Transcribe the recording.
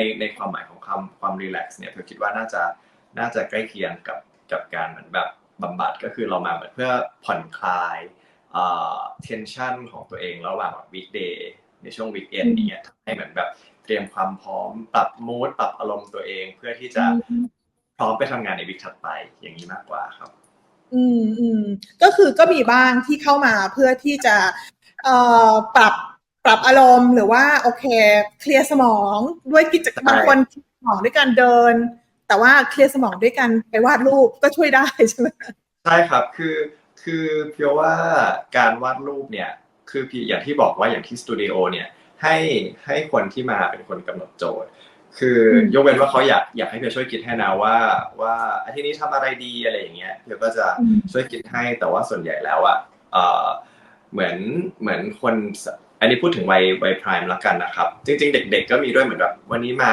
ในในความหมายของความความรีแลกซ์เนี่ยเพียวคิดว่าน่าจะน่าจะใกล้เคียงกับกับการเหมือนแบบบำบัดก็คือเรามาเหมือนเพื่อผ่อนคลายเอ่อ tension ของตัวเองระหว่างแบบ weekday ในช่วง weekend อืมเนี่ยทำให้เหมือนแบบเตรียมความพร้อมปรับ mood ปรับอารมณ์ตัวเองเพื่อที่จะพร้อมไปทำงานในวิกถัดไปอย่างนี้มากกว่าครับ อืมอืมก็คือก็มีบ้างที่เข้ามาเพื่อที่จะเอ่อปรับ ปรับอารมณ์หรือว่าโอเค เคลียร์สมองด้วยกิจกรรมใช่บางคนเคลียร์สมองด้วยการเดิน แต่ว่าเคลียร์สมองด้วยการไปวาดรูปก็ช่วยได้ใช่ไหมใช่ครับคือคือเพียวว่าการวาดรูปเนี่ยคือพี่อย่างที่บอกว่าอย่างที่สตูดิโอเนี่ยให้ให้คนที่มาเป็นคนกำหนดโจทย์ คืออยกเว้นว่าเขาอยากอยากให้เพียวช่วยคิดให้นะว่า ว่าอาทิตย์นี้ทำอะไรดีอะไรอย่างเงี้ยเพียวก็จะอืมช่วยคิดให้แต่ว่าส่วนใหญ่แล้วอะเอ่อเหมือนเหมือนคน อันนี้พูดถึงวัยวัยพรายละกันนะครับจริงๆเด็กๆก็มีด้วยเหมือนแบบวันนี้มา